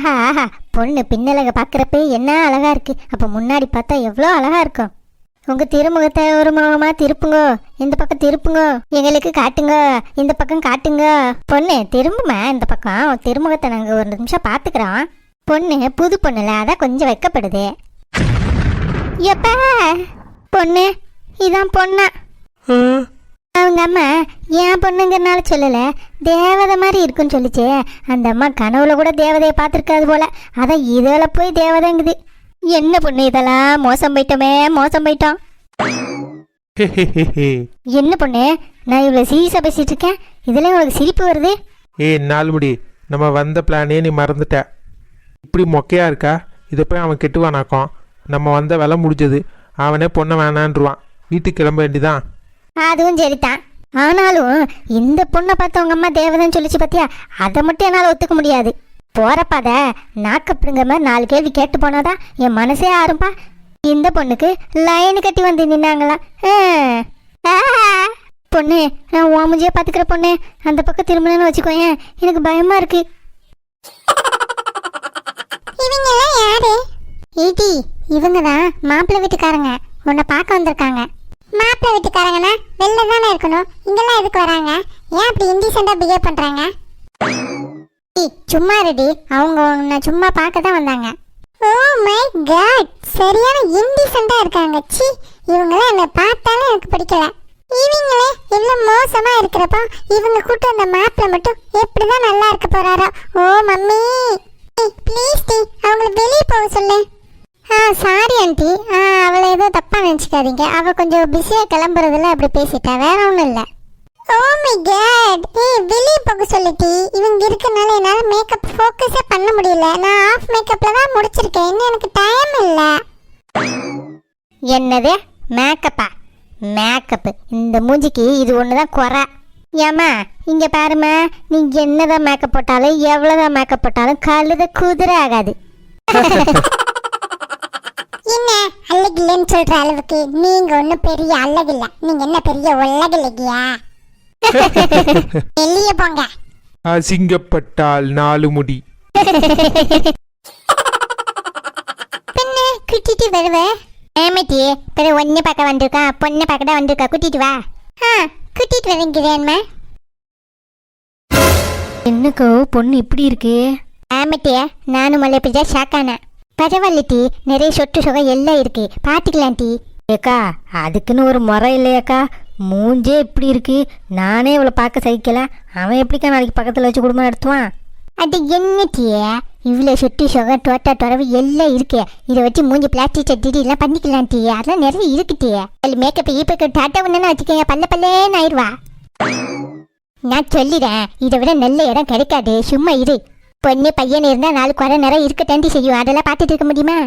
ஆஹா ஆஹா. பொண்ணு பின்னலக பார்க்குறப்பே என்ன அழகா இருக்கு. அப்போ முன்னாடி பார்த்தா எவ்வளோ அழகா இருக்கும். உங்க திருமுகத்தை ஒரு முகமா திருப்புங்கோ. இந்த பக்கம் திருப்புங்கோ. எங்களுக்கு காட்டுங்க. இந்த பக்கம் காட்டுங்க. பொண்ணு திரும்புமா இந்த பக்கம் திருமுகத்தை நாங்கள் ஒரு நிமிஷம் பார்த்துக்கிறோம் பொண்ணு புது பொண்ணுல அதான் கொஞ்சம் வைக்கப்படுது. எப்ப? பொண்ணு இதான் பொண்ணா. அவங்க அம்மா என் பொண்ணுங்கிறனால சொல்லல. தேவதை மாதிரி இருக்குன்னு சொல்லிச்சு. அந்த அம்மா கனவுல கூட தேவதையை பார்த்துருக்காது போல. அதான் இதில் போய் தேவதைங்குது. என்ன பொண்ணு இதெல்லாம்? மோசம் போயிட்டோமே மோசம் போயிட்டோம். என்ன பொண்ணு? நான் இவ்வளோ சீரியஸாக பேசிட்டு இருக்கேன். இதில் உங்களுக்கு சிரிப்பு வருது? ஏய் நாலுமுடி நம்ம வந்த பிளானே நீ மறந்துட்ட. இப்படி மொக்கையா இருக்கா? இதை போய் அவன் கெட்டுவானாக்கும். நம்ம வந்த வேலை முடிஞ்சது. அவனே பொண்ணை வேணான்றுவான். வீட்டுக்கு கிளம்ப வேண்டிதான். அதுவும் சரிதான். ஆனாலும் இந்த பொண்ணை பார்த்து உங்க அம்மா தேவதைன்னு சொல்லிச்சு பார்த்தியா அதை மட்டும் என்னால் ஒத்துக்க முடியாது. போறப்பாத நாக்கப்படுங்க மாதிரி நாலு கேள்வி கேட்டு போனாதான் என் மனசே ஆறும்பா. இந்த பொண்ணுக்கு லைன் கட்டி வந்து நின்னாங்களா. பொண்ணு நான் ஓமுஜியை பார்த்துக்கிற பொண்ணு. அந்த பக்கம் திரும்பணும்னு வச்சுக்கோயேன். எனக்கு பயமா இருக்கு. இவங்கெல்லாம் யாரு? ஈட்டி இவங்க தான் மாப்பிள்ளை வீட்டுக்காரங்க. உன்னை பார்க்க வந்திருக்காங்க. மாப்பிள்ளை வீட்டுக்காரங்கன்னா வெளில தானே இருக்கணும். இங்கெல்லாம் எதுக்கு வராங்க? ஏன் அப்படி இண்டிசெண்டாக பிஹேவ் பண்ணுறாங்க சும்மா ரெடி அவங்க உன்னை சும்மா பார்க்க தான் வந்தாங்க. ஓ மை காட் சரியான இண்டிசெண்டாக இருக்காங்க. சி இவங்களாம் என்னை பார்த்தாலும் எனக்கு பிடிக்கல. இவங்களே இவ்வளோ மோசமாக இருக்கிறப்போ இவங்க கூட்டு அந்த மாப்பிள்ளை மட்டும் எப்படி தான் நல்லா இருக்க போறாரோ. ஓ மம்மி ப்ளீஸ் டி அவங்கள வெளியே போக சொல்லு ஆ சாரி ஆண்டி ஆ அவளை ஏதோ தப்பாக நினச்சிக்காதீங்க. அவள் கொஞ்சம் பிஸியாக கிளம்புறதுல அப்படி பேசிட்டா வேற ஒன்றும் இல்லை. ஓ மை காட் ஏய் வெளியே போக சொல்லிட்டி இவங்க இருக்கனால என்னால் மேக்கப் ஃபோக்கஸே பண்ண முடியல. நான் ஆஃப் மேக்கப்பில் தான் முடிச்சிருக்கேன். இன்னும் எனக்கு டைம் இல்லை. என்னது? மேக்கப்பா மேக்கப்பு இந்த மூஞ்சிக்கு இது ஒன்று தான் குறை. ஏம்மா இங்கே பாரும்மா. நீங்கள் என்னதான் மேக்கப் போட்டாலும் எவ்வளோதான் மேக்கப் போட்டாலும் கழுத குதிரை ஆகாது. என்ன? அழகில்லைன்னு சொல்ற அளவுக்கு நீங்க ஒன்றும் பெரிய அழகில்ல நீங்க என்ன பெரிய உலகில்லையா வெளியே போங்க. அசிங்கப்பட்டால் நாலு முடி. பின்ன கூட்டிட்டு வருவ. ஏமாட்டி பிறகு ஒன்னு பார்க்க வந்திருக்கா பொண்ணை பார்க்க தான் வந்திருக்கா கூட்டிட்டு வா. ஆ கூட்டிட்டு வரேங்கிறேன்மா என்னக்கோ பொண்ணு இப்படி இருக்கு? ஆமாட்டிய நானும் மலை பிடிச்சா ஷாக்கானேன் பரவாயில்ல டீ நிறைய சொட்டு சொகை எல்லாம் இருக்கு. பார்த்துக்கலாம் டீ ஏக்கா அதுக்குன்னு ஒரு முறை இல்லையாக்கா. மூஞ்சே இப்படி இருக்கு. நானே இவளை பார்க்க சகிக்கல. அவன் எப்படிக்கா நாளைக்கு பக்கத்தில் வச்சு குடும்பம் நடத்துவான்? அது என்ன இவ்வளோ சொட்டு சுகம் டோட்டா துறவு எல்லாம் இருக்கு. இதை வச்சு மூஞ்சி பிளாஸ்டிக் சட்டி எல்லாம் பண்ணிக்கலாம் டீ அதெல்லாம் நிறைய இருக்கு டீ அதில் மேக்கப் ஈப்பக்கு டாட்டா ஒன்றுன்னு வச்சுக்கோங்க. பல்ல பல்லேன்னு ஆயிடுவா. நான் சொல்லிடுறேன். இதை விட நல்ல இடம் கிடைக்காது. சும்மா இரு. பொண்ணு பையன் இருந்தால் நாலு குறை நேரம் இருக்கட்டாண்டி செய்யும். அதெல்லாம் பார்த்துட்டு இருக்க முடியுமா?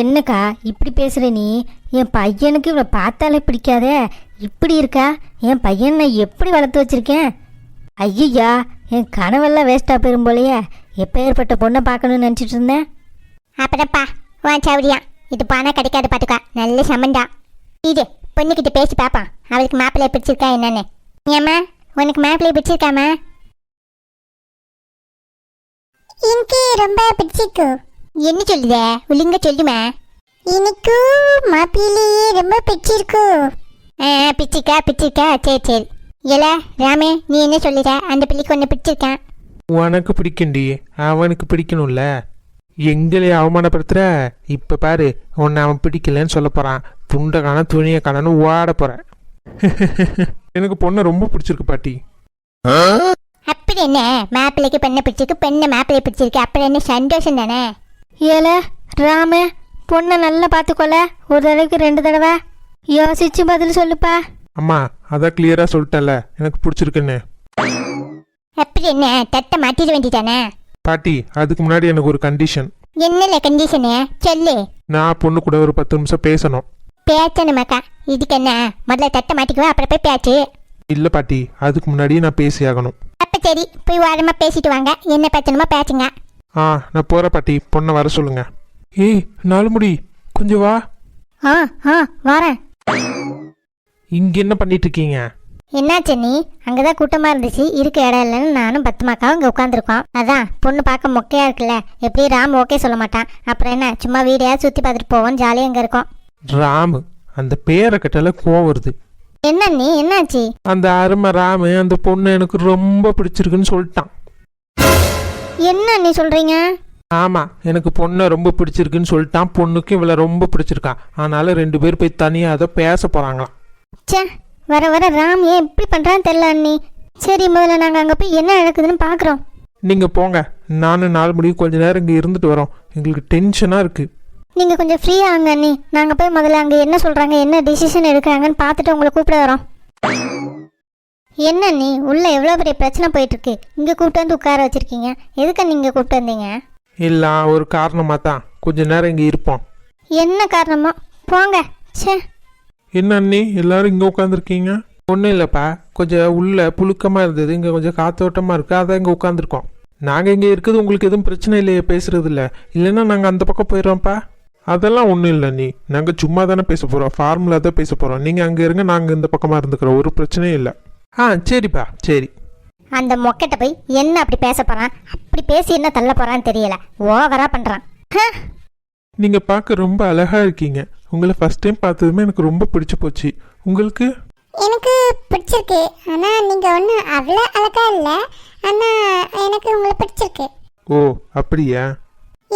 என்னக்கா இப்படி பேசுற நீ? என் பையனுக்கு இவளை பார்த்தாலே பிடிக்காதே. இப்படி இருக்கா? என் பையனை நான் எப்படி வளர்த்து வச்சிருக்கேன்? ஐயா என் கனவெல்லாம் வேஸ்ட்டாக போயிரும் போலையே. எப்போ ஏற்பட்ட பொண்ணை பார்க்கணும்னு நினச்சிட்டு இருந்தேன்? அப்புறப்பா வா சௌரியா இது பணம் கிடைக்காது பார்த்துக்கா நல்ல சம்மந்தா இது பொண்ணுக்கிட்ட பேசி பார்ப்பான் அவளுக்கு மாப்பிள்ளை பிடிச்சிருக்கா என்னன்னு. ஏம்மா உனக்கு மாப்பிள்ளை பிடிச்சிருக்காமா எனக்கு ரொம்ப பிடிச்சிருக்கு. என்ன சொல்லுத? ஒழுங்க சொல்லுமா. எனக்கு மாப்பிள்ளையே ரொம்ப பிடிச்சிருக்கு. ஆ பிடிச்சிருக்கா பிடிச்சிருக்கா. சரி சரி. ஏல ராமே நீ என்ன சொல்லுற? அந்த பிள்ளைக்கு ஒன்று பிடிச்சிருக்கான் உனக்கு பிடிக்கும்டி. அவனுக்கு பிடிக்கணும்ல. எங்களையே அவமானப்படுத்துற? இப்ப பாரு உன்னை அவன் பிடிக்கலன்னு சொல்ல போறான். துண்டை காண துணியை காணன்னு ஓட போறேன் எனக்கு பொண்ணை ரொம்ப பிடிச்சிருக்கு பாட்டி. அப்படி என்ன? மாப்பிள்ளைக்கு பெண்ணை பிடிச்சிருக்கு பெண்ணை மாப்பிள்ளை பிடிச்சிருக்கு. அப்படி என்ன சந்தோஷம் தானே? ஏல ராம பொண்ணை நல்லா பார்த்துக்கொள்ள ஒரு தடவைக்கு ரெண்டு தடவை. யோசிச்சு பதில் சொல்லுப்பா. அம்மா அதான் கிளியரா சொல்லிட்டேன்ல. எனக்கு பிடிச்சிருக்குன்னு. அப்படி என்ன? தட்டை மாட்டிட வேண்டியதானே? பாட்டி அதுக்கு முன்னாடி எனக்கு ஒரு கண்டிஷன் என்னல கண்டிஷனு சொல்லு. நான் பொண்ணு கூட ஒரு பத்து நிமிஷம் பேசணும். பேச்சணுமாக்கா இதுக்கு என்ன? முதல்ல தட்டை மாட்டிக்குவா அப்புறம் போய் பேச்சு இல்ல பாட்டி அதுக்கு முன்னாடி நான் பேசி ஆகணும் அப்ப சரி போய் ஓரமா பேசிட்டு வாங்க. என்ன பேசணுமோ பேசுங்க. ஆ நான் போற பாட்டி. பொண்ணை வர சொல்லுங்க. ஏய் நாலு முடி. கொஞ்சம் வா. ஆ ஆ வரேன். இங்கே என்ன பண்ணிட்டு இருக்கீங்க என்னாச்சு நீ? அங்கதான் கூட்டமா இருந்துச்சு. இருக்க இடம் இல்லைன்னு நானும் பத்துமாக்காவும் இங்க உட்காந்துருக்கோம் அதான் பொண்ணு பார்க்க மொக்கையா இருக்குல்ல. எப்படி ராம் ஓகே சொல்ல மாட்டான். அப்புறம் என்ன சும்மா வீடையாவது சுத்தி பார்த்துட்டு போவோம் ஜாலியா இங்க இருக்கோம். ராமு அந்த பேரை கட்டால கோவம் வருது. என்ன நீ என்னாச்சு? அந்த அருமை ராமு அந்த பொண்ணு எனக்கு ரொம்ப பிடிச்சிருக்குன்னு சொல்லிட்டான். என்ன நீ சொல்றீங்க? ஆமாம் எனக்கு பொண்ணை ரொம்ப பிடிச்சிருக்குன்னு சொல்லிட்டான். பொண்ணுக்கும் இவளை ரொம்ப பிடிச்சிருக்கான் அதனால ரெண்டு பேர் போய் தனியாக அதை பேச போகிறாங்களாம் ச்சே வர வர ராம் ஏன் இப்படி பண்றான்னு தெரியல அண்ணி. சரி முதல்ல நாங்க அங்க போய் என்ன நடக்குதுன்னு பாக்குறோம். நீங்கள் போங்க. நானும் நாலு மணிக்கு கொஞ்ச நேரம் இங்கே இருந்துட்டு வரோம். எங்களுக்கு டென்ஷனாக இருக்குது நீங்க கொஞ்சம் ஃப்ரீயா ஆங்க அண்ணி. நாங்க போய் முதல்ல அங்க என்ன சொல்றாங்க என்ன டிசிஷன் எடுக்கிறாங்கன்னு பார்த்துட்டு உங்களை கூப்பிட வரோம். என்ன நீ உள்ள எவ்வளோ பெரிய பிரச்சனை போயிட்டு இருக்கு இங்க கூப்பிட்டு வந்து உட்கார வச்சிருக்கீங்க. எதுக்கு நீங்க கூப்பிட்டு வந்தீங்க? இல்லை ஒரு காரணமாக தான். கொஞ்ச நேரம் இங்கே இருப்போம். என்ன காரணமோ? போங்க. ச்சே. என்ன அண்ணி? எல்லாரும் இங்கே உட்காந்துருக்கீங்க ஒன்றும் இல்லைப்பா. கொஞ்சம் உள்ள புழுக்கமாக இருந்தது. இங்கே கொஞ்சம் காத்தோட்டமாக இருக்குது அதான் இங்கே உட்காந்துருக்கோம் நாங்கள் இங்கே இருக்குது உங்களுக்கு எதுவும் பிரச்சனை இல்லையே பேசுறது இல்லை இல்லைன்னா நாங்கள் அந்த பக்கம் போயிடுறோம்ப்பா. அதெல்லாம் ஒன்றும் இல்லை நீ. நாங்கள் சும்மா தானே பேச போகிறோம் ஃபார்முலா தான் பேச போகிறோம் நீங்கள் அங்கே இருங்க நாங்கள் இந்த பக்கமாக இருந்துக்கிறோம். ஒரு பிரச்சனையும் இல்லை. ஆ சரிப்பா. சரி. அந்த மொக்கட்ட போய் என்ன அப்படி பேச போறான்? அப்படி பேசி என்ன தள்ள போறான்னு தெரியல. ஓவரா பண்றான். ஹ, நீங்கள் பார்க்க ரொம்ப அழகாக இருக்கீங்க. உங்களை ஃபஸ்ட் டைம் பார்த்ததுமே எனக்கு ரொம்ப பிடிச்சி போச்சு. உங்களுக்கு? எனக்கு பிடிச்சிருக்கு. ஆனா நீங்க ஒன்றும் அவ்வளோ அழகா இல்லை. ஆனா எனக்கு உங்களை பிடிச்சிருக்கு. ஓ அப்படியா?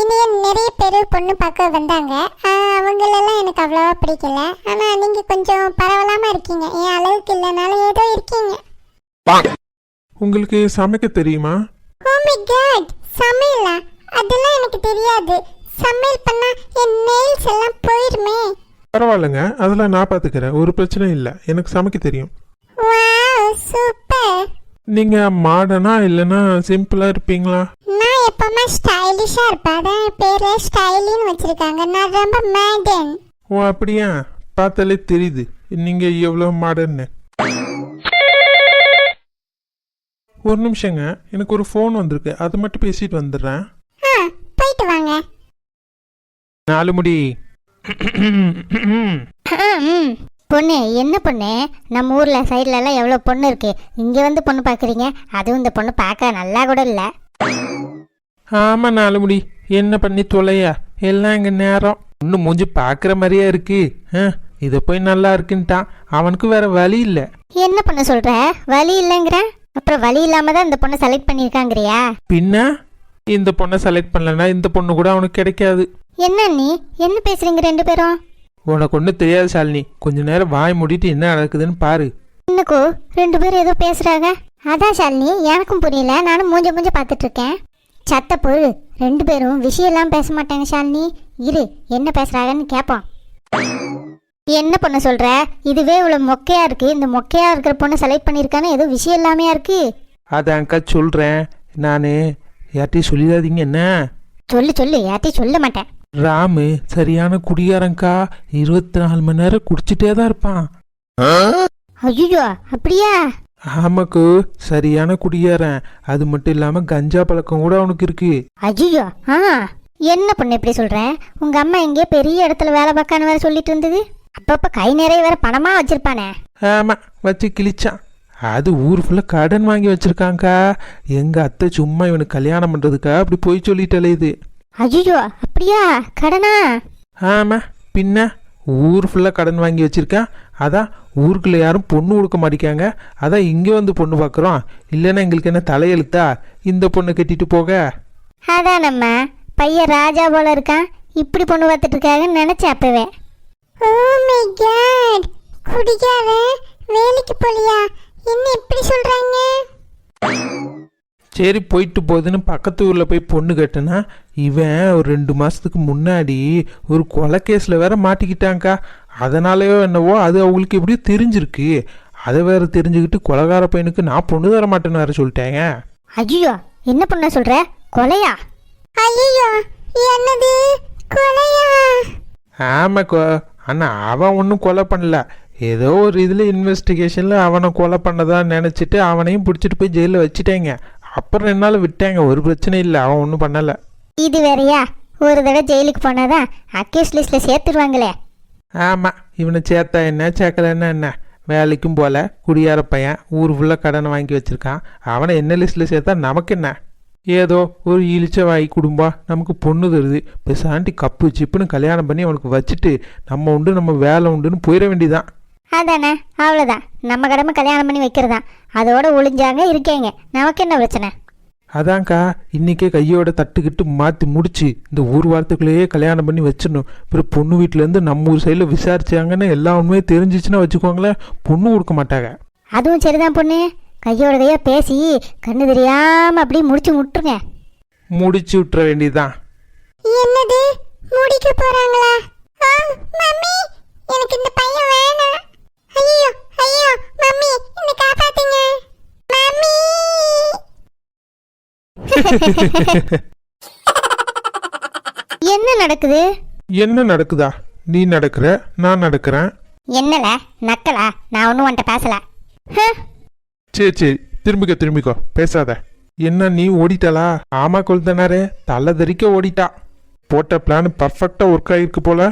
இனிய நிறைய பேர் பொண்ணு பார்க்க வந்தாங்க. அவங்களெல்லாம் எனக்கு அவ்வளோவா பிடிக்கல. ஆனா நீங்க கொஞ்சம் பரவலாம இருக்கீங்க. என் அளவுக்கு இல்லைனாலும் ஏதோ இருக்கீங்க. உங்களுக்கு சமைக்க தெரியுமா? ஓ மை காட் சமையலா? அதெல்லாம் எனக்கு தெரியாது. சமையல் பண்ணா என் நெயில்ஸ் எல்லாம் போயிருமே. பரவாயில்லைங்க. அதெல்லாம் நான் பார்த்துக்கிறேன். ஒரு பிரச்சனையும் இல்லை. எனக்கு சமைக்க தெரியும். வாவ் சூப்பர் நீங்கள் மாடர்னா இல்லைன்னா சிம்பிளாக இருப்பீங்களா? எப்பவுமே ஸ்டைலிஷா இருப்பேன் அதான் பேர்ல ஸ்டைலின்னு வச்சிருக்காங்க. நான் ரொம்ப மேடன் ஓ அப்படியா? பார்த்தாலே தெரியுது. நீங்கள் எவ்வளோ மாடர்னு ஒரு நிமிஷங்க. எனக்கு ஒரு ஃபோன் வந்திருக்கு. அதை மட்டும் பேசிட்டு வந்துடுறேன். ஆ போயிட்டு வாங்க. நாலு முடி. பொண்ணு என்ன பொண்ணு? நம்ம ஊர்ல சைடுல எல்லாம் எவ்வளவு பொண்ணு இருக்கு. இங்க வந்து பொண்ணு பாக்குறீங்க அதுவும் இந்த பொண்ணு பார்க்க நல்லா கூட இல்ல. ஆமாம் நாலு முடி என்ன பண்ணி தொலையா? எல்லாம் எங்கள் நேரம். இன்னும் மூஞ்சி பார்க்குற மாதிரியே இருக்கு. ஆ இதை போய் நல்லா இருக்குன்ட்டான். அவனுக்கு வேற வழி இல்லை. என்ன பண்ண சொல்ற? வழி இல்லைங்கிற? அப்புறம் வழி இல்லாம தான் இந்த பொண்ணை செலக்ட் பண்ணியிருக்காங்கறியா? பின்ன? இந்த பொண்ணை செலக்ட் பண்ணலன்னா இந்த பொண்ணு கூட அவனுக்கு கிடைக்காது. என்ன நீ என்ன பேசுறீங்க ரெண்டு பேரும்? உனக்கு ஒன்றும் தெரியாது சாலினி கொஞ்ச நேரம் வாய் மூடிட்டு என்ன நடக்குதுன்னு பாரு. இன்னுக்கோ ரெண்டு பேரும் ஏதோ பேசுறாங்க. அதான் ஷாலினி எனக்கும் புரியல. நானும் மூஞ்ச மூஞ்ச பார்த்துட்டு இருக்கேன். சத்த பொருள். ரெண்டு பேரும் விஷயம் எல்லாம் பேச மாட்டாங்க ஷாலினி. இரு என்ன பேசுறாங்கன்னு கேட்போம் என்ன பொண்ணு சொல்ற? இதுவே இவ்வளவு மொக்கையா இருக்கு. இந்த மொக்கையா இருக்கிற பொண்ணை செலக்ட் பண்ணியிருக்கான்னு ஏதோ விஷயம் இல்லாமையா இருக்கு. அதான்க்கா சொல்கிறேன் நான் யார்ட்டையும் சொல்லிடாதீங்க என்ன? சொல்லு சொல்லு. யார்ட்டையும் சொல்ல மாட்டேன். ராமு சரியான குடிகாரங்க்கா இருபத்தி நாலு மணி நேரம் குடிச்சிட்டே தான் இருப்பான். ஐயோ அப்படியா? ஆமாக்கு சரியான குடிகாரன் அது மட்டும் இல்லாமல் கஞ்சா பழக்கம் கூட அவனுக்கு இருக்கு. ஐயோ ஆ. என்ன பொண்ணு இப்படி சொல்ற? உங்க அம்மா எங்கேயோ பெரிய இடத்துல வேலை பார்க்கான்னு வேற சொல்லிட்டு இருந்தது. அப்பப்ப கை நிறைய வேற பணமா வச்சிருப்பானே. ஆமாம் வச்சு கிழிச்சான். அது ஊர் ஃபுல்லாக கடன் வாங்கி வச்சிருக்காங்க்கா எங்கள் அத்தை சும்மா இவனுக்கு கல்யாணம் பண்ணுறதுக்கா அப்படி போய் சொல்லிட்டு இது. ஐயோ அப்படியா? கடனா? ஆமாம் பின்ன? ஊர் ஃபுல்லாக கடன் வாங்கி வச்சிருக்கான் அதான் ஊருக்குள்ள யாரும் பொண்ணு கொடுக்க மாட்டேங்காங்க அதான் இங்கே வந்து பொண்ணு பார்க்குறோம் இல்லைன்னா எங்களுக்கு என்ன தலையெழுத்தா? இந்த பொண்ணை கட்டிட்டு போக. அதான் நம்ம பையன் ராஜா போல இருக்கான். இப்படி பொண்ணு பார்த்துட்டு இருக்காங்கன்னு நினைச்சேன் அப்பவே. ஓ மை காட் குடிக்காரன் வேலைக்கு போலியா? என்ன இப்படி சொல்றாங்க? சரி போயிட்டு போகுதுன்னு பக்கத்து ஊரில் போய் பொண்ணு கட்டுனா இவன் ஒரு ரெண்டு மாதத்துக்கு முன்னாடி ஒரு கொலை கேஸில் வேற மாட்டிக்கிட்டாங்க்கா அதனாலயோ என்னவோ அது அவங்களுக்கு எப்படியோ தெரிஞ்சிருக்கு. அதை வேற தெரிஞ்சுக்கிட்டு கொலகார பையனுக்கு நான் பொண்ணு தர மாட்டேன்னு வேற சொல்லிட்டேங்க. ஐயோ என்ன பொண்ண சொல்ற? கொலையா? ஐயோ என்னது? கொலையா? ஆமாக்கோ ஆனால் அவன் ஒன்றும் கொலை பண்ணல. ஏதோ ஒரு இதில் இன்வெஸ்டிகேஷனில் அவனை கொலை பண்ணதா நினச்சிட்டு அவனையும் பிடிச்சிட்டு போய் ஜெயிலில் வச்சுட்டேங்க. அப்புறம் நாள் விட்டாங்க. ஒரு பிரச்சனை இல்லை. அவன் ஒன்றும் பண்ணலை. இது வேறயா? ஒரு தடவை ஜெயிலுக்கு போனாதான் அக்யூஸ் லிஸ்ட்ல சேர்த்துருவாங்களே. ஆமாம் இவனை சேர்த்தா என்ன? சேர்க்கலன்னா என்ன? வேலைக்கும் போல குடியார பையன் ஊர் ஃபுல்லாக கடனை வாங்கி வச்சிருக்கான். அவனை என்ன லிஸ்ட்டில் சேர்த்தா நமக்கு என்ன? ஏதோ ஒரு இழிச்ச வாய் குடும்பம் நமக்கு பொண்ணு தருது. பெசாண்டி கப்பு சிப்புன்னு கல்யாணம் பண்ணி அவனுக்கு வச்சுட்டு நம்ம உண்டு நம்ம வேலை உண்டுன்னு போயிட வேண்டியதான் அதானே அவ்வளோதான் நம்ம கடமை கல்யாணம் பண்ணி வைக்கிறதா? அதோட ஒளிஞ்சாங்க இருக்கேங்க. நமக்கு என்ன பிரச்சனை? அதான்க்கா இன்னைக்கே கையோட தட்டுக்கிட்டு மாற்றி முடிச்சு இந்த ஊர் வாரத்துக்குள்ளேயே கல்யாணம் பண்ணி வச்சிடணும். அப்புறம் பொண்ணு வீட்டிலேருந்து நம்ம ஊர் சைடில் விசாரிச்சாங்கன்னு எல்லா உண்மையும் தெரிஞ்சிச்சுன்னா வச்சுக்கோங்களேன் பொண்ணு கொடுக்க மாட்டாங்க. அதுவும் சரிதான் பொண்ணு. கையோட கையா பேசி கண்ணு தெரியாம அப்படியே முடிச்சு முட்டுருங்க முடிச்சு விட்டுற வேண்டியதுதான். என்னது? முடிக்க போறாங்களா? எனக்கு இந்த பையன் வேணாம். ஐயோ ஐயோ மம்மி என்ன காப்பாத்துங்க. மம்மி. என்ன நடக்குது? என்ன நடக்குதா? நீ நடக்கிற நான் நடக்கிறேன். என்னல? நக்கலா? நான் ஒன்றும் உன்ட்ட பேசல. ஹ், சரி சரி திரும்பிக்கோ திரும்பிக்கோ. பேசாத. என்ன நீ ஓடிட்டாளா ஆமா கொழுந்தனாரே தலை தெறிக்க ஓடிட்டா. போட்ட பிளான் பர்ஃபெக்டா ஒர்க் ஆகிருக்கு போல.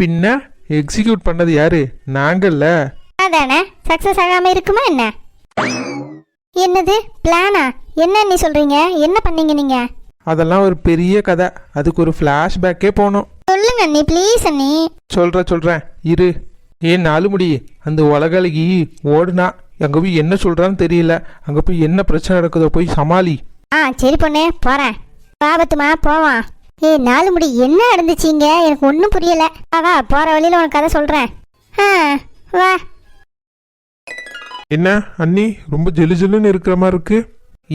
பின்ன எக்ஸிக்யூட் பண்ணது யாரு? நாங்கள்ல அதானே சக்சஸ் ஆகாம இருக்குமா என்ன? என்னது? பிளானா என்ன நீ சொல்றீங்க? என்ன பண்ணீங்க நீங்க? அதெல்லாம் ஒரு பெரிய கதை. அதுக்கு ஒரு ஃப்ளாஷ்பேக்கே போகணும். சொல்லுங்க அண்ணி ப்ளீஸ் அண்ணி. சொல்ற சொல்றேன். இரு. ஏன் நாலு முடி அந்த உலகழகி ஓடுனா அங்க போய் என்ன சொல்றான்னு தெரியல. அங்க போய் என்ன பிரச்சனை நடக்குதோ போய் சமாளி. ஆ சரி பொண்ணு போறேன். பாபத்துமா போவான் ஏய் நாலு முடி என்ன நடந்துச்சீங்க எனக்கு ஒன்றும் புரியல. வா, வா போற வழியில உனக்கு கதை சொல்றேன். ஆ வா. என்ன அண்ணி? ரொம்ப ஜெலு ஜெலுன்னு இருக்கிற மாதிரி இருக்கு.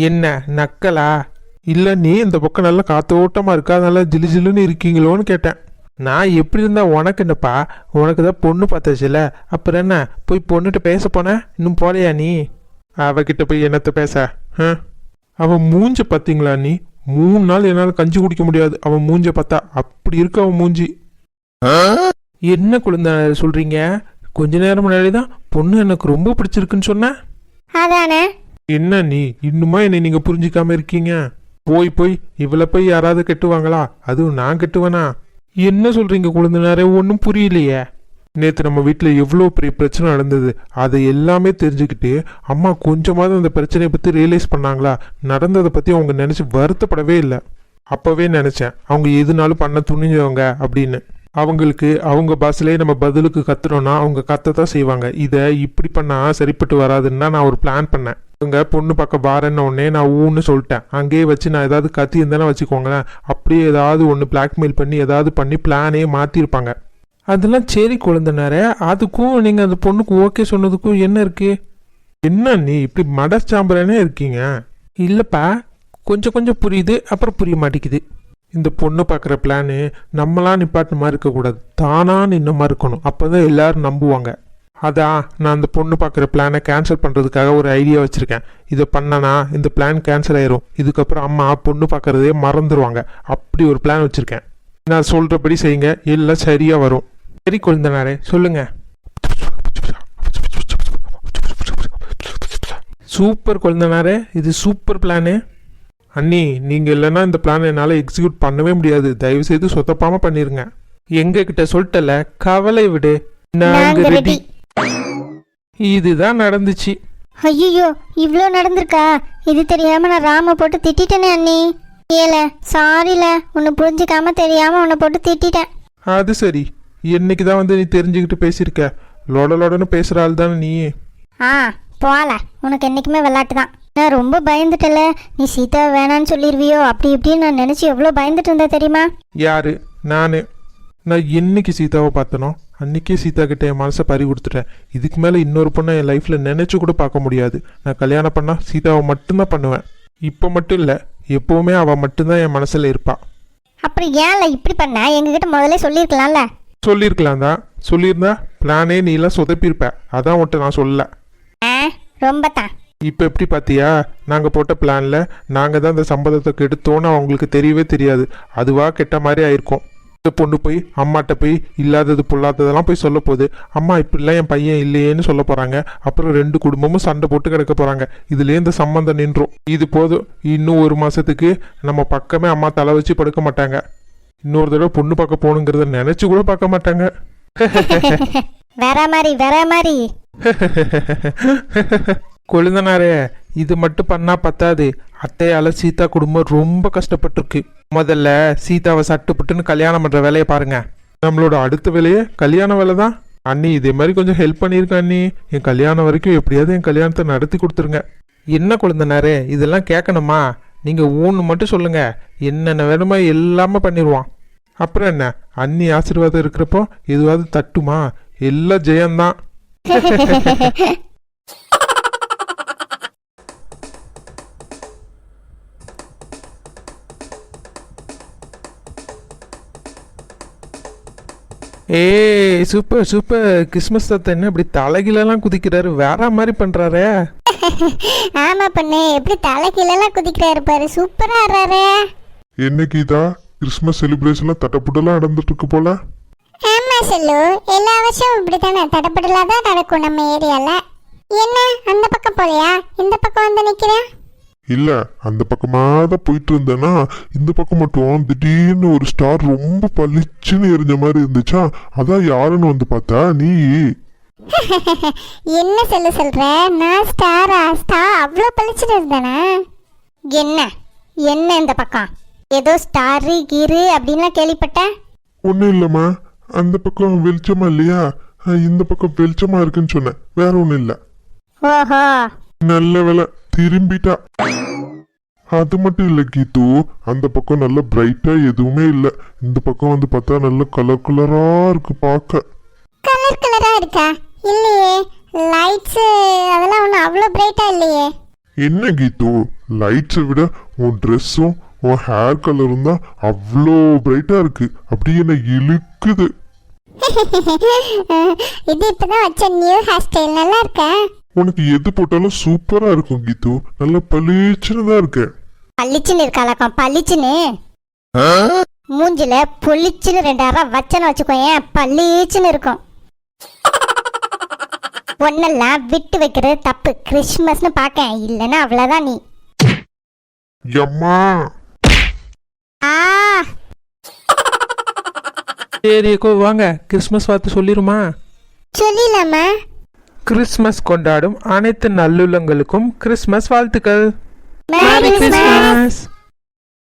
என்ன நக்கலா? இல்ல நீ இந்த பக்கம் நல்லா காத்தோட்டமா இருக்கா நல்லா ஜிலு ஜிலுன்னு இருக்கீங்களோன்னு கேட்டேன். நான் எப்படி இருந்தா உனக்கு என்னப்பா? உனக்கு தான் பொண்ணு பார்த்தாச்சுல அப்புறம் என்ன? போய் பொண்ணுகிட்ட பேச போன? இன்னும் போலையா நீ? அவகிட்ட போய் என்னத்த பேச? ஆ? அவ மூஞ்ச பார்த்தீங்களா நீ மூணு நாள் என்னால் கஞ்சி குடிக்க முடியாது. அவன் மூஞ்ச பார்த்தா அப்படி இருக்கு அவன் மூஞ்சி. என்ன குழந்தை சொல்றீங்க? கொஞ்ச நேரம் முன்னாடி தான் பொண்ணு எனக்கு ரொம்ப பிடிச்சிருக்குன்னு அதானே? என்ன நீ? இன்னுமா என்னை நீங்க புரிஞ்சுக்காம இருக்கீங்க? போய் போய் இவளை போய் யாராவது கெட்டுவாங்களா? அதுவும் நான் கெட்டுவேனா? என்ன சொல்றீங்க குழந்தைனாரே ஒன்றும் புரியலையே. நேற்று நம்ம வீட்டில் எவ்வளோ பெரிய பிரச்சனை நடந்தது. அதை எல்லாமே தெரிஞ்சுக்கிட்டு அம்மா கொஞ்சமாவது அந்த பிரச்சனையை பற்றி ரியலைஸ் பண்ணாங்களா? நடந்ததை பற்றி அவங்க நினச்சி வருத்தப்படவே இல்லை. அப்போவே நினச்சேன். அவங்க எதுனாலும் பண்ண துணிஞ்சவங்க அப்படின்னு. அவங்களுக்கு அவங்க பாஷையிலே நம்ம பதிலுக்கு கத்துறோம்னா அவங்க கத்தத்தான் செய்வாங்க. இதை இப்படி பண்ணால் சரிப்பட்டு வராதுன்னா நான் ஒரு பிளான் பண்ணேன். அவங்க பொண்ணு பக்கம் வாரேன்ன உடனே நான் ஊன்னு சொல்லிட்டேன். அங்கேயே வச்சு நான் ஏதாவது கத்தி இருந்தேன்னா வச்சுக்கோங்களேன். அப்படியே ஏதாவது ஒன்று பிளாக்மெயில் பண்ணி ஏதாவது பண்ணி பிளானே மாற்றிருப்பாங்க அதெல்லாம் சரி குழந்தைனாரே அதுக்கும் நீங்கள் அந்த பொண்ணுக்கு ஓகே சொன்னதுக்கும் என்ன இருக்குது என்ன நீ இப்படி மடச்சாம்பரனே இருக்கீங்க? இல்லைப்பா கொஞ்சம் கொஞ்சம் புரியுது அப்புறம் புரிய மாட்டேங்குது. இந்த பொண்ணு பார்க்குற பிளானு நம்மளாம் நிப்பாட்டின மாதிரி இருக்கக்கூடாது தானாக நின்ன மாதிரி இருக்கணும். அப்போ தான் எல்லோரும் நம்புவாங்க. அதான் நான் அந்த பொண்ணு பார்க்குற பிளானை கேன்சல் பண்ணுறதுக்காக ஒரு ஐடியா வச்சுருக்கேன். இதை பண்ணனா இந்த பிளான் கேன்சல் ஆயிரும். இதுக்கப்புறம் அம்மா பொண்ணு பார்க்குறதே மறந்துடுவாங்க அப்படி ஒரு பிளான் வச்சுருக்கேன். நான் சொல்கிறபடி செய்யுங்க. எல்லாம் சரியாக வரும். சரி குழந்தனாரே சொல்லுங்கள் சூப்பர் குழந்தனாரே இது சூப்பர் பிளானு அண்ணி நீங்க இல்லைன்னா இந்த பிளான் என்னால் எக்ஸிக்யூட் பண்ணவே முடியாது. தயவு செய்து சொத்தப்பாம பண்ணிருங்க. எங்க கிட்ட சொல்லிட்டல கவலை விடு. நாங்க ரெடி. இதுதான் நடந்துச்சு. ஐயோ இவ்வளோ நடந்திருக்கா? இது தெரியாம நான் ராம போட்டு திட்டிட்டேனே அண்ணி. ஏல சாரில உன்னை புரிஞ்சுக்காம தெரியாம உன்னை போட்டு திட்டிட்டேன். அது சரி. என்னைக்கு தான் வந்து நீ தெரிஞ்சுக்கிட்டு பேசியிருக்க? லொட லொடன்னு பேசுற ஆள் தானே நீ ஆ போல. உனக்கு என்னைக்குமே விளாட்டு தான். நான் ரொம்ப பயந்துட்டல நீ சீதா வேணான்னு சொல்லிடுவியோ அப்படி இப்படின்னு நான் நினச்சி எவ்வளோ பயந்துட்டு இருந்தேன் தெரியுமா? யாரு? நானு. நான் என்னைக்கு சீதாவை பார்த்தனோ அன்னைக்கே சீதா கிட்ட என் மனசை பறி கொடுத்துட்டேன். இதுக்கு மேலே இன்னொரு பொண்ணை என் லைஃப்பில் நினைச்சு கூட பார்க்க முடியாது. நான் கல்யாணம் பண்ணா சீதாவை மட்டும்தான் பண்ணுவேன். இப்போ மட்டும் இல்லை எப்போவுமே அவள் மட்டும்தான் என் மனசில் இருப்பா. அப்புறம் ஏன்ல இப்படி பண்ண? எங்ககிட்ட முதல்ல சொல்லியிருக்கலாம்ல சொல்லியிருக்கலாம் தான். சொல்லியிருந்தா பிளானே நீ எல்லாம் சொதப்பியிருப்ப. அதான் உன்ட்ட நான் சொல்லல. ரொம்ப தான். இப்போ எப்படி பார்த்தியா நாங்கள் போட்ட பிளானில் நாங்கள் தான் இந்த சம்பளத்தை கெடுத்தோன்னு அவங்களுக்கு தெரியவே தெரியாது. அதுவா கெட்ட மாதிரி ஆயிருக்கும். இந்த பொண்ணு போய் அம்மாட்ட போய் இல்லாதது பொல்லாததெல்லாம் போய் சொல்ல போகுது. அம்மா இப்படிலாம் என் பையன் இல்லையேன்னு சொல்ல போகிறாங்க அப்புறம் ரெண்டு குடும்பமும் சண்டை போட்டு கிடக்க போகிறாங்க இதுலேயே இந்த சம்மந்தம் நின்றோம். இது போதும். இன்னும் ஒரு மாதத்துக்கு நம்ம பக்கமே அம்மா தலை வச்சு படுக்க மாட்டாங்க. இன்னொரு தடவை பொண்ணு பார்க்க போகணுங்கிறத நினச்சி கூட பார்க்க மாட்டாங்க. வேற மாதிரி வேற மாதிரி. கொழுந்தனாரே இது மட்டும் பண்ணா பத்தாது. அத்தையால சீதா குடும்பம் ரொம்ப கஷ்டப்பட்டிருக்கு. முதல்ல சீதாவை சட்டுப்பட்டுன்னு கல்யாணம் பண்ற வேலையை பாருங்க. நம்மளோட அடுத்த வேலையே கல்யாண வேலை தான். அண்ணி இதே மாதிரி கொஞ்சம் ஹெல்ப் பண்ணியிருக்க அண்ணி. என் கல்யாணம் வரைக்கும் எப்படியாவது என் கல்யாணத்தை நடத்தி கொடுத்துருங்க. என்ன கொழுந்தனாரே இதெல்லாம் கேட்கணுமா? நீங்கள் ஊன்னு மட்டும் சொல்லுங்க. என்னென்ன வேணுமோ எல்லாமே பண்ணிடுவான் அப்புறம் என்ன? அண்ணி ஆசீர்வாதம் இருக்கிறப்போ எதுவாவது தட்டுமா? எல்லாம் ஜெயம்தான் ஏய் சூப்பர் சூப்பர் கிறிஸ்மஸ் தாத்தா என்ன இப்படி தலைகிலெல்லாம் குதிக்கிறாரு? வேற மாதிரி பண்றாரே. ஆமா பொண்ணு எப்படி தலைக்கீழெல்லாம் குதிக்கிறாரு பாரு. சூப்பரா ஆடுறாரு. என்ன கீதா? கிறிஸ்மஸ் செலிப்ரேஷன்ல தட்டப்புடலாம் நடந்துட்டு இருக்கு போல. ஆமா செல்லு. எல்லா வருஷமும் இப்படித்தானே. தடப்படலா தான் நடக்கும் நம்ம ஏரியால. என்ன? அந்த பக்கம் போலையா இந்த பக்கம் வந்து நிக்கிறேன். இல்ல அந்த பக்கமா தான் போயிட்டு இருந்தேன்னா இந்த பக்கம் மட்டும் திடீர்னு ஒரு ஸ்டார் ரொம்ப பளிச்சுன்னு எரிஞ்ச மாதிரி இருந்துச்சா? அதான் யாருன்னு வந்து பார்த்தா நீ. என்ன செல்லு சொல்ற? நான் ஸ்டாரா ஸ்டார் அவ்வளோ பழிச்சுட்டு இருந்தேனா? என்ன? என்ன இந்த பக்கம்? ஏதோ ஸ்டாரு கீரு அப்படின்லாம் கேள்விப்பட்டேன்? ஒன்றும் இல்லைம்மா. அந்த பக்கம் வெளிச்சமா இல்லையா? இந்த பக்கம் வெளிச்சமா இருக்குன்னு சொன்னேன். வேற ஒன்றும் இல்லை. ஓஹோ. நல்ல வேலை திரும்பிட்டா. அது மட்டும் இல்லை கீது. அந்த பக்கம் நல்ல பிரைட்டா எதுவுமே இல்லை. இந்த பக்கம் வந்து பார்த்தா நல்ல கலர் கலரா இருக்கு பார்க்க. கலர் கலரா இருக்கா? இல்லையே. லைட்ஸ் அதெல்லாம் ஒன்றும் அவ்வளோ பிரைட்டா இல்லையே. என்ன கீது? லைட்ஸை விட உன் ட்ரெஸ்ஸும் உன் ஹேர் கலரும் தான் அவ்வளோ பிரைட்டா இருக்கு. அப்படியே என்ன இழுக்குது. இது இப்பதான் வச்ச நியூ ஹேர் ஸ்டைல் நல்லா இருக்கா? உனக்கு எது போட்டாலும் சூப்பரா இருக்கும் கீது. நல்ல பளிச்சுன்னு தான் இருக்கு பளிச்சுன்னு இருக்காளக்கம் பளிச்சுன்னு. மூஞ்சில பொளிச்சுன்னு ரெண்டாயிரம் வச்சன வச்சுக்கோயேன் பளிச்சுன்னு இருக்கும். ஒன்னெல்லாம் விட்டு வைக்கிறது தப்பு. கிறிஸ்மஸ்னு பார்க்க இல்லைன்னா அவ்வளோதான் நீ. எம்மா. ஆ. சரி வாங்க. கிறிஸ்மஸ் பார்த்து சொல்லிருமா? சொல்லிடலாமா? கிறிஸ்மஸ் கொண்டாடும் அனைத்து நல்லுள்ளங்களுக்கும் கிறிஸ்மஸ் வாழ்த்துக்கள்.